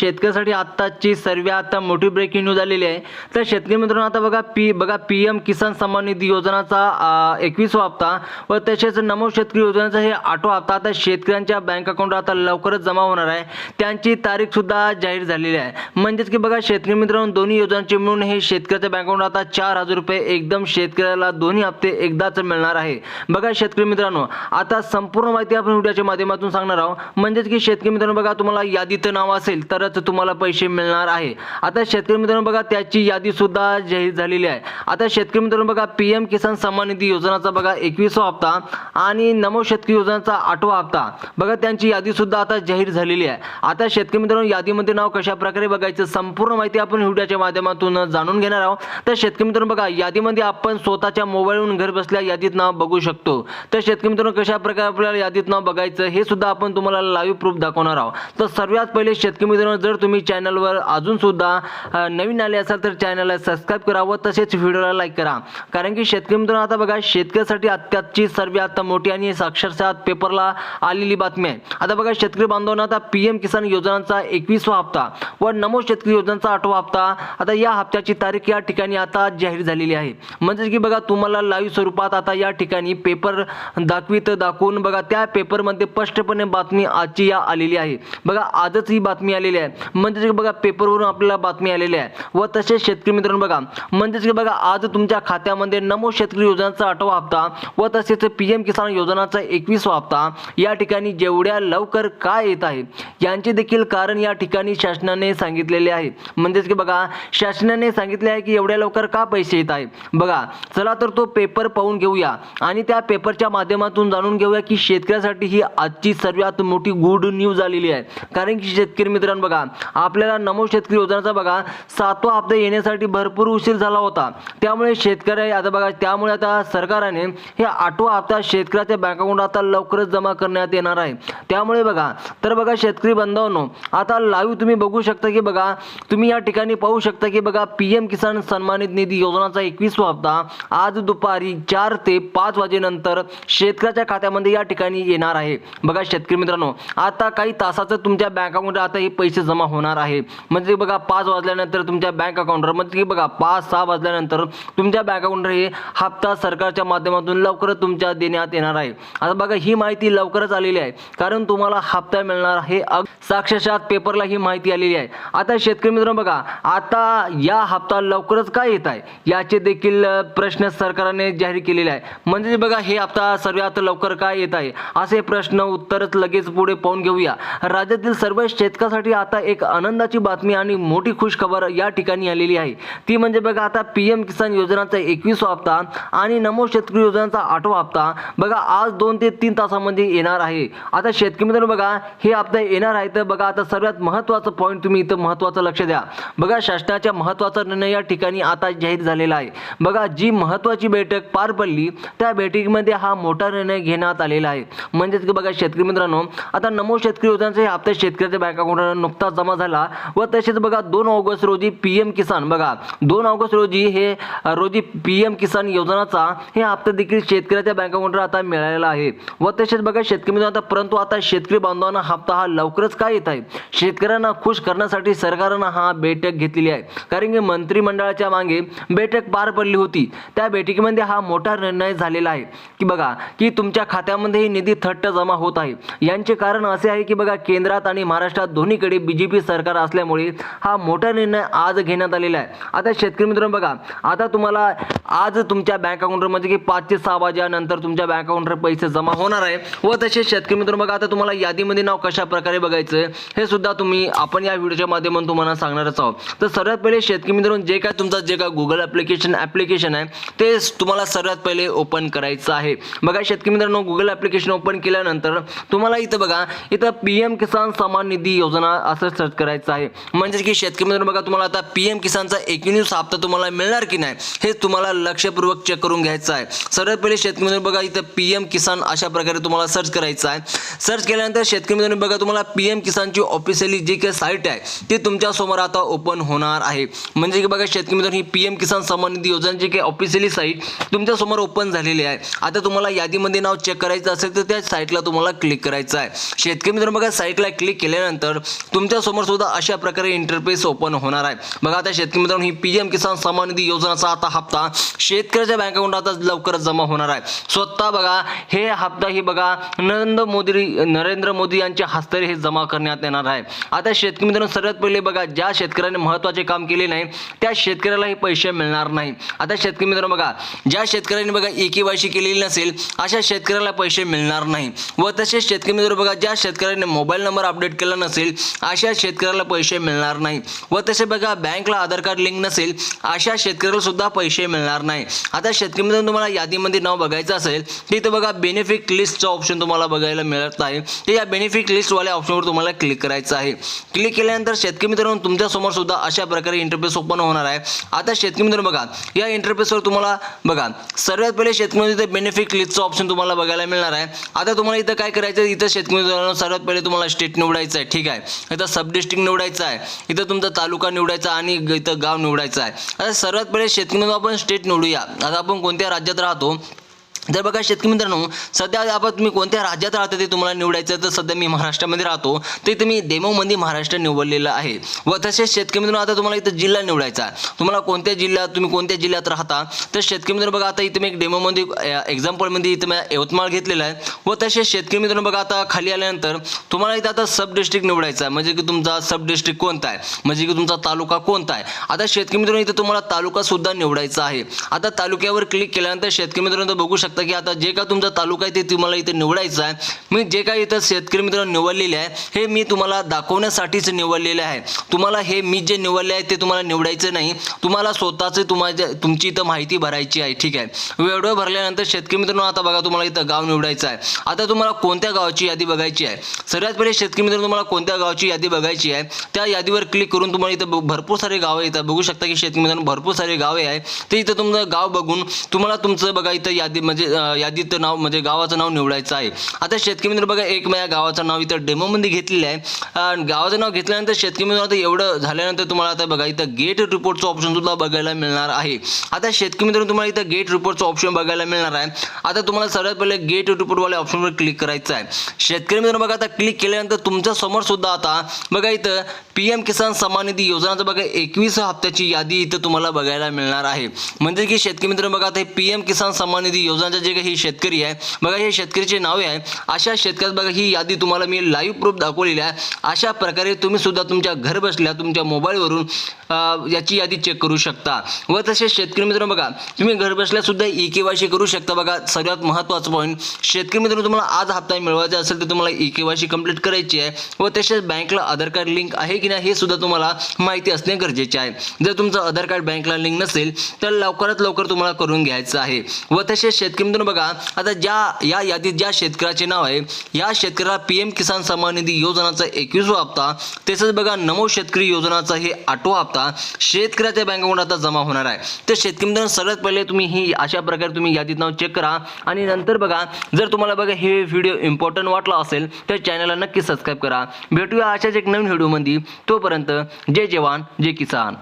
शेतकऱ्यासाठी आत्ताची सर्वात मोठी ब्रेकिंग न्यूज आलेली आहे. तर शेतकरी मित्रांनो आता बघा पी बघा पी एम किसान सन्मान निधी योजनाचा एकवीसवा हप्ता व तसेच नमो शेतकरी योजनेचा हे आठवा हप्ता आता शेतकऱ्यांच्या बँक अकाउंटवर आता लवकरच जमा होणार आहे. त्यांची तारीख सुद्धा जाहीर झालेली आहे. म्हणजेच की बघा शेतकरी मित्रांनो दोन्ही योजनांचे मिळून हे शेतकऱ्याच्या बँक अकाउंट आता चार हजार रुपये एकदम शेतकऱ्याला दोन्ही हप्ते एकदाच मिळणार आहे. बघा शेतकरी मित्रांनो आता संपूर्ण माहिती आपण व्हिडिओच्या माध्यमातून सांगणार आहोत. म्हणजेच की शेतकरी मित्रांनो बघा तुम्हाला यादीत नाव असेल तरच तुम्हाला पैसे मिळणार आहे. आता शेतकरी मित्रांनो बघा त्याची यादी सुद्धा जाहीर झालेली आहे. आता शेतकरी मित्रांनो बघा पी एम किसान सन्मान निधी योजनाचा बघा एकवीसवा हप्ता आणि नमो शेतकरी योजनाचा आठवा हप्ता. बघा त्यांची यादी सुद्धा आता जाहीर झालेली आहे. आता शेतकरी मित्रांनो यादीमध्ये नाव कशा प्रकारे बघायचं संपूर्ण माहिती आपण व्हिडिओच्या माध्यमातून जाणून घेणार आहोत. तर शेतकरी मित्रांनो बघा यादीमध्ये आपण स्वतःच्या मोबाईलवरून घर बसल्या यादीत नाव बघू शकतो. तर शेतकरी मित्रांनो कशा प्रकारे आपल्याला यादीत नाव बघायचं हे सुद्धा आपण तुम्हाला लाईव्ह प्रूफ दाखवणार आहोत. तर सर्वात पहिले शेतकरी मित्रांनो जर तुम्ही चॅनलवर अजूनसुद्धा नवीन आले असाल तर चॅनलला सबस्क्राईब करा व तसेच व्हिडिओला लाईक करा. कारण की शेतकरी मित्रांनो आता बघा शेतकऱ्यासाठी अत्याची सर्वात मोठी आणि अक्षरशः पेपरला आलेली बातमी आहे. आता बघा शेतकरी बांधवांना आता पी एम किसान योजनांचा एकवीसवा हप्ता व नमो शेतकरी योजनांचा आठवा हप्ता आता या हप्त्याची तारीख या ठिकाणी आता जाहीर झालेली आहे. म्हणजेच की बघा तुम्हाला लाईव्ह स्वरूपात आता या ठिकाणी पेपर दाखवित दाखवून बघा त्या पेपरमध्ये स्पष्टपणे बातमी आजची या आलेली आहे. बघा आजच ही बातमी आलेली आहे. म्हणजेच की बघा पेपरवरून आपल्याला बातमी आलेली आहे. व तसेच शेतकरी मित्रांनो बघा म्हणजेच की बघा आज तुमच्या खात्यामध्ये नमो शेतकरी योजनाचा आठवा हप्ता व तसेच पी एम किसान योजनाचा एकवीसवा हप्ता या ठिकाणी जेवढ्या लवकर काय येत आहे यांचे देखील कारण या ठिकाणी शासनाने सांगितलेले आहे. म्हणजेच की बघा शासनाने सांगितले आहे की एवढ्या लवकर का पैसे येत आहे बघा चला तर तो पेपर पाहून घेऊया आणि त्या पेपरच्या माध्यमातून जाणून घेऊया की शेतकऱ्यासाठी ही आजची सर्वात मोठी गुड न्यूज आलेली आहे. कारण की शेतकरी मित्रांनो बघा आपल्याला नमो शेतकरी योजनाचा बघा सातवा हप्ता येण्यासाठी भरपूर उशीर झाला होता. त्यामुळे शेतकरी आता बघा त्यामुळे आता सरकारने हे आठवा हप्ता शेतकऱ्याच्या बँक अकाउंट आता लवकरच जमा करण्यात येणार आहे. त्यामुळे बघा तर बघा शेतकरी बांधवांनो आता लाईव्ह तुम्ही बघू शकता की बघा तुम्ही या ठिकाणी पाहू शकता की बघा पी एम किसान सन्मानित निधी योजनाचा एकवीसवा हप्ता आज दुपारी चार ते पाच वाजेनंतर शेतकऱ्याच्या खात्यामध्ये या ठिकाणी येणार आहे. बघा शेतकरी मित्रांनो आता काही तासाचं तुमच्या बँक अकाउंटला आता हे पैसे जमा होणार आहे. म्हणजे बघा पाच वाजल्यानंतर तुमच्या बँक अकाउंटवर म्हणजे की बघा पाच सहा वाजल्यानंतर तुमच्या बँक अकाउंटवर हे हप्ता सरकारच्या माध्यमातून लवकरच तुमच्या देण्यात येणार आहे. आता बघा ही माहिती लवकरच आलेली आहे. कारण तुम्हाला हप्ता मिळणार आहे. साक्षरशात पेपरला ही माहिती आलेली आहे. आता शेतकरी मित्रांनो बघा आता या हप्ता लवकरच काय येत आहे? याचे देखील प्रश्न सरकारने जाहीर केलेले आहे. म्हणजे बघा हे हप्ता सर्वात लवकर काय येत आहे? असे प्रश्न उत्तरच लगेच पुढे पाहून घेऊया. राज्यातील सर्व शेतकऱ्यासाठी आता आता एक आनंदाची बातमी आणि मोठी खुश खबर या ठिकाणी आलेली आहे. ती म्हणजे बघा आता पी एम किसान योजनाचा एकवीसवा हप्ता आणि नमो शेतकरी योजनाचा आठवा हप्ता बघा आज दोन ते तीन तासामध्ये येणार आहे. आता शेतकरी मित्रांनो बघा हे हप्ता येणार आहे तर बघा आता सर्वात महत्त्वाचं पॉईंट तुम्ही इथं महत्त्वाचं लक्ष द्या. बघा शासनाच्या महत्त्वाचा निर्णय या ठिकाणी आता जाहीर झालेला आहे. बघा जी महत्त्वाची बैठक पार पडली त्या बैठकीमध्ये हा मोठा निर्णय घेण्यात आलेला आहे. म्हणजेच की बघा शेतकरी मित्रांनो आता नमो शेतकरी योजनाचे हे हप्ते शेतकऱ्याच्या बँक अकाउंटवर नुकताच जमा झाला व तसेच बघा दोन ऑगस्ट रोजी पी एम किसान बघा दोन ऑगस्ट रोजी हे रोजी पी एम किसान योजनाचा हे हप्ता देखील शेतकऱ्याच्या बँक अकाउंटवर आता मिळालेला आहे. व तसेच बघा शेतकरी मित्रांनो आता परंतु आता शेतकरी बांधवांना हप्ता हा लवकरच काय येत आहे? शेतकऱ्यांना खुश करण्यासाठी सरकारनं हा बैठक घेतलेली आहे. कारण की मंत्रिमंडळाच्या मागे बैठक पार पडली होती. त्या बैठकीमध्ये हा मोठा निर्णय झालेला आहे. की बघा की तुमच्या खात्यामध्ये ही निधी थट्ट जमा होत आहे. यांचे कारण असे आहे की बघा केंद्रात आणि महाराष्ट्रात दोन्हीकडे बीजेपी सरकार असल्यामुळे हा मोठा निर्णय आज घेण्यात आलेला आहे. आता शेतकरी मित्रांनो बघा आता तुम्हाला आज तुमच्या बँक अकाउंटवर म्हणजे की पाच ते सहा वाजेनंतर तुमच्या बँक अकाउंटवर पैसे जमा होणार आहे व तसेच शेतकरी मित्रांनो बघा आता तुम्हाला यादीमध्ये नाव कशा प्रकारे बघायचं हे सुद्धा तुम्ही आपण या व्हिडिओच्या माध्यमातून तुम्हाला सांगणारच आहोत. तर सर्वात पहिले शेतकरी मित्रांनो जे काय तुमचं जे काय गुगल ॲप्लिकेशन ॲप्लिकेशन आहे ते तुम्हाला सर्वात पहिले ओपन करायचं आहे. बघा शेतकरी मित्रांनो गुगल ॲप्लिकेशन ओपन केल्यानंतर तुम्हाला इथं बघा इथं पी एम किसान सन्मान निधी योजना असं सर्च करायचं आहे. म्हणजे की शेतकरी मित्रांनो बघा तुम्हाला आता पी एम किसानचा एकवीस हप्ता तुम्हाला मिळणार की नाही हे तुम्हाला लक्षपूर्वक चेक करून घ्यायचं आहे. सर्वात पहिले शेतकरी मित्रांनो बघा इथं पी एम किसान अशा प्रकारे तुम्हाला सर्च करायचं आहे. सर्च केल्यानंतर शेतकरी मित्रांनो बघा तुम्हाला पी एम किसानची ऑफिशियली जी काही साईट आहे ती तुमच्यासमोर आता ओपन होणार आहे. म्हणजे की बघा शेतकरी मित्रांनो ही पी एम किसान सन्मान निधी योजना काही ऑफिशियली साईट तुमच्यासमोर ओपन झालेली आहे. आता तुम्हाला यादीमध्ये नाव चेक करायचं असेल तर त्या साईटला तुम्हाला क्लिक करायचं आहे. शेतकरी मित्रांनो बघा साईटला क्लिक केल्यानंतर तुमच्या तुमच्यासमोर सुद्धा अशा प्रकारे इंटरफेस ओपन होणार आहे. बघा आता शेतकरी मित्रांनो ही पी एम किसान सन्मान निधी योजनाचा आता हप्ता शेतकऱ्याच्या बँक अकाउंट आता लवकरच जमा होणार आहे. स्वतः बघा हे हप्ता ही बघा नरेंद्र मोदी नरेंद्र मोदी यांच्या हस्ते हे जमा करण्यात येणार आहे. आता शेतकरी मित्रांनो सर्वात पहिले बघा ज्या शेतकऱ्याने महत्त्वाचे काम केले नाही त्या शेतकऱ्याला हे पैसे मिळणार नाही. आता शेतकरी मित्रांनो बघा ज्या शेतकऱ्यांनी बघा ए केलेली नसेल अशा शेतकऱ्याला पैसे मिळणार नाही. व तसेच शेतकरी मित्र बघा ज्या शेतकऱ्याने मोबाईल नंबर अपडेट केला नसेल अशा शेतकऱ्याला पैसे मिळणार नाही. व तसे बघा बँकला आधार कार्ड लिंक नसेल अशा शेतकऱ्याला सुद्धा पैसे मिळणार नाही. आता शेतकरी तुम्हाला यादीमध्ये नाव बघायचं असेल तिथं बघा बेनिफिट लिस्टचं ऑप्शन तुम्हाला बघायला मिळत आहे. तर या बेनिफिट लिस्टवाल्या ऑप्शनवर तुम्हाला क्लिक करायचं आहे. क्लिक केल्यानंतर शेतकरी मित्रांनो तुमच्यासमोर सुद्धा अशा प्रकारे इंटरफेस ओपन होणार आहे. आता शेतकरी मित्रांनो बघा या इंटरफेसवर तुम्हाला बघा सर्वात पहिले शेतकरी इथे बेनिफिट लिस्टचं ऑप्शन तुम्हाला बघायला मिळणार आहे. आता तुम्हाला इथं काय करायचं आहे? इथं शेतकरी मित्रांनो सर्वात पहिले तुम्हाला स्टेट निवडायचं आहे. ठीक आहे? इथं सब डिस्ट्रिक्ट निवडायचं आहे इथं तुमचा तालुका निवडायचा आणि इथं गाव निवडायचं आहे. आता सर्वात पहिले शेतकरी आपण स्टेट निवडूया. आता आपण कोणत्या राज्यात राहतो? तर बघा शेतकरी मित्रांनो सध्या आपण तुम्ही कोणत्या राज्यात राहता ते तुम्हाला निवडायचं तर सध्या मी महाराष्ट्रामध्ये राहतो. ते तुम्ही डेमोमध्ये महाराष्ट्र निवडलेलं आहे. व तसेच शेतकरी मित्रांनो आता तुम्हाला इथं जिल्हा निवडायचा आहे. तुम्हाला कोणत्या जिल्ह्यात तुम्ही कोणत्या जिल्ह्यात राहता? तर शेतकरी मित्रांनो बघा आता इथं मी एक डेमोमध्ये एक्झाम्पलमध्ये इथं मी यवतमाळ घेतलेलं आहे. व तसेच शेतकरी मित्रांनो बघा आता खाली आल्यानंतर तुम्हाला इथं आता सब डिस्ट्रिक्ट निवडायचा आहे. म्हणजे की तुमचा सब डिस्ट्रिक्ट कोणता आहे? म्हणजे की तुमचा तालुका कोणता आहे? आता शेतकरी मित्रांनो इथं तुम्हाला तालुका सुद्धा निवडायचा आहे. आता तालुक्यावर क्लिक केल्यानंतर शेतकरी मित्रांनो बघू शकता की आता जे का तुमचा तालुका आहे ते तुम्हाला इथे निवडायचं आहे. मी जे काही इथं शेतकरी मित्रांनो निवडलेले आहे हे मी तुम्हाला दाखवण्यासाठीच निवडलेले आहे. तुम्हाला हे मी जे निवडले आहे ते तुम्हाला निवडायचं नाही. तुम्हाला स्वतःचे तुम्हाला तुमची इथं माहिती भरायची आहे. ठीक आहे. वेळ भरल्यानंतर शेतकरी मित्रांनो आता बघा तुम्हाला इथं गाव निवडायचं आहे. आता तुम्हाला कोणत्या गावाची यादी बघायची आहे? सर्वात पहिले शेतकरी मित्रांनो तुम्हाला कोणत्या गावाची यादी बघायची आहे? त्या यादीवर क्लिक करून तुम्हाला इथं ब- भरपूर सारे गावं येतात बघू शकता की शेतकरी मित्रांनो भरपूर सारे गावे आहे ते इथं तुमचं गाव बघून तुम्हाला तुमचं बघा इथं यादी म्हणजे यादीचं यादीत नाव म्हणजे गावाचं नाव निवडायचं आहे. आता शेतकरी मित्र बघा एक माझ्या गावाचं नाव इथं डेमोमध्ये घेतलेलं आहे. गावाचं नाव घेतल्यानंतर शेतकरी मित्र आता एवढं झाल्यानंतर तुम्हाला आता बघा इथं गेट रिपोर्टचं ऑप्शन सुद्धा बघायला मिळणार आहे. आता शेतकरी मित्रांनो तुम्हाला इथं गेट रिपोर्टचं ऑप्शन बघायला मिळणार आहे. आता तुम्हाला सर्वात पहिले गेट रिपोर्टवाल्या ऑप्शनवर क्लिक करायचं आहे. शेतकरी मित्रांनो बघा आता क्लिक केल्यानंतर तुमच्यासमोर सुद्धा आता बघा इथं पी एम किसान सन्मान निधी योजनाचं बघा एकवीस हप्त्याची यादी इथं तुम्हाला बघायला मिळणार आहे. म्हणजे की शेतकरी मित्र बघा आता पी एम किसान सन्मान निधी योजनाचे जे काही शेतकरी आहे बघा हे शेतकरीचे नावे आहे. अशा शेतकऱ्यात बघा ही यादी तुम्हाला मी लाईव्ह प्रूफ दाखवलेली आहे. अशा प्रकारे तुम्ही सुद्धा तुमच्या घर बसल्या तुमच्या मोबाईलवरून याची यादी चेक करू शकता. व तसेच शेतकरी मित्र बघा तुम्ही घर बसल्या सुद्धा ई के वाय सी करू शकता. बघा सर्वात महत्त्वाचं पॉईंट शेतकरी मित्रांनो तुम्हाला आज हप्ता मिळवायचा असेल तर तुम्हाला ई के कंप्लीट करायची आहे व तसेच बँकला आधार कार्ड लिंक आहे की नाही हे सुद्धा तुम्हाला माहिती असणे गरजेचे आहे. जर तुमचं आधार कार्ड बँकला लिंक नसेल तर लवकरात लवकर तुम्हाला करून घ्यायचं आहे. व तसेच शेतकरी मित्रांनो बघा आता ज्या या यादीत ज्या शेतकऱ्याचे नाव आहे या शेतकऱ्याला पी एम किसान सन्मान निधी योजनाचा एकवीसवा हप्ता तसेच बघा नमो शेतकरी योजनाचा हे आठवा हप्ता शेतकऱ्याच्या बँक अकाउंट आता जमा होणार आहे. तर शेतकरी मित्रांनो सर्वात पहिले तुम्ही ही अशा प्रकारे तुम्ही यादीत नाव चेक करा आणि नंतर बघा जर तुम्हाला बघा हे व्हिडिओ इम्पॉर्टंट वाटला असेल तर चॅनलला नक्की सबस्क्राईब करा. भेटूया अशाच एक नवीन व्हिडिओमध्ये तोपर्यंत जय जवान जय किसान.